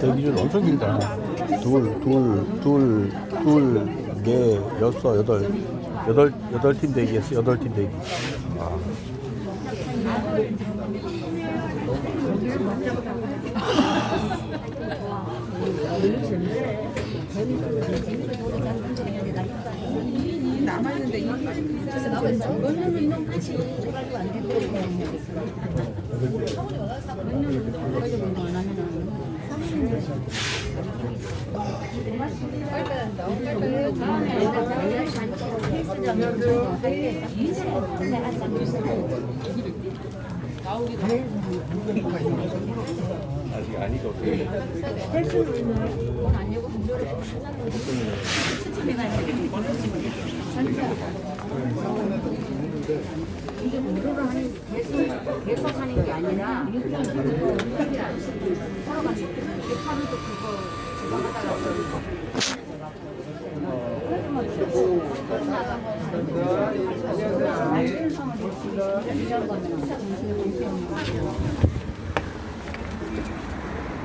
대기줄 엄청 길다. 둘, 둘, 둘, 둘, 네, 여섯, 여덟, 여덟, 여덟 팀 대기했어. 여덟 팀 대기. 아. 안녕하세요. 아직 아니죠. 계속 하는 게 아니라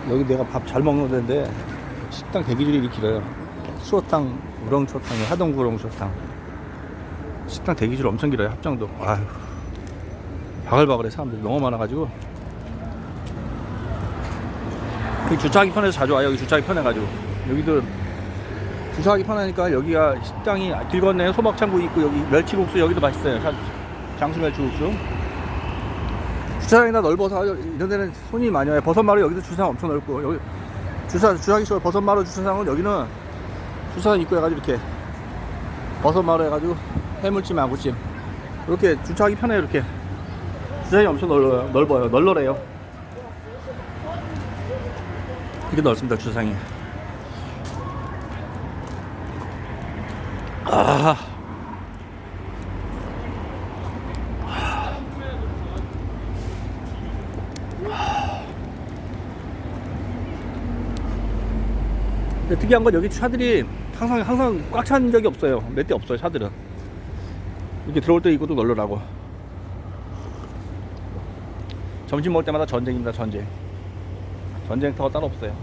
여기 내가 밥 잘 먹는 데인데 식당 대기줄이 이렇게 길어요. 수어탕, 우렁초탕, 하동구 우렁초탕. 식당 대기줄 엄청 길어요. 합정도. 아휴. 바글바글해 사람들이 너무 많아가지고. 여기 주차하기 편해서 자주 와요. 여기 주차하기 편해가지고. 여기도 주차하기 편하니까 여기가 식당이 길 건너에 소막창구 있고 여기 멸치국수 여기도 맛있어요. 자- 장수 멸치국수. 주차장이나 넓어서 이런 데는 손님이 많이 와요. 버섯마루 여기도 주차장 엄청 넓고 여기 주차 주차하기 쉬워. 버섯마루 주차장은 여기는 주차장 입구 해가지고 이렇게 버섯마루 해가지고 해물찜, 아구찜 이렇게 주차하기 편해요. 이렇게 주차장이 엄청 넓어요. 넓어요. 널널해요. 이게 넓습니다. 주차장이. 아. 특이한 건 여기 차들이 항상 항상 꽉 찬 적이 없어요. 몇 대 없어요. 차들은 이렇게 들어올 때 이것도 널널하고 점심 먹을 때마다 전쟁입니다. 전쟁. 전쟁터가 따로 없어요.